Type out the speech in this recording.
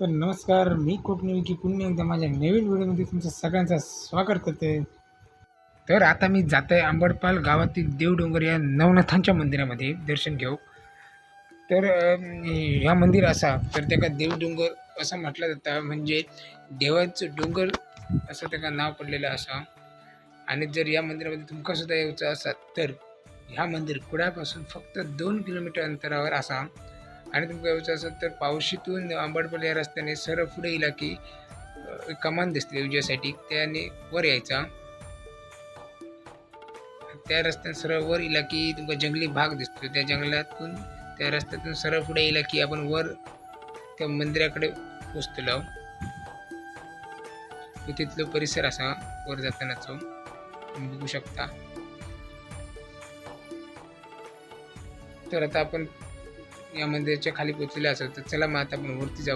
तर नमस्कार मी कोकणी की पुन्हा एकदा माझ्या नवीन व्हिडिओमध्ये तुमचं सगळ्यांचं स्वागत करते. तर आता मी जात आहे आंबडपाल गावातील देवडोंगर या नवनाथांच्या मंदिरामध्ये दर्शन घेऊ. तर ह्या मंदिर असा तर त्याका देवडोंगर असं म्हटलं जातं म्हणजे देवाचं डोंगर असं त्याका नाव पडलेलं असा. आणि जर या मंदिरामध्ये तुमका सुद्धा यायचं असा तर ह्या मंदिर कुडापासून फक्त दोन किलोमीटर अंतरावर असा. आणि तुमका यायचं असेल तर पावशीतून आंबडपल या रस्त्याने सरळ पुढे येला की कमान दिसते उजव्यासाठी त्याने वर यायचा. त्या रस्त्याने सरळ वर येला की तुमका जंगली भाग दिसतो. त्या जंगलातून त्या रस्त्यातून सरळ पुढे येला की आपण वर त्या मंदिराकडे पोचतलो. तिथलो परिसर असा वर जातानाचो तुम्ही बघू शकता. तर आता आपण या मंदिराच्या खाली पोचले असेल तर चला मग आता आपण वरती जाऊ.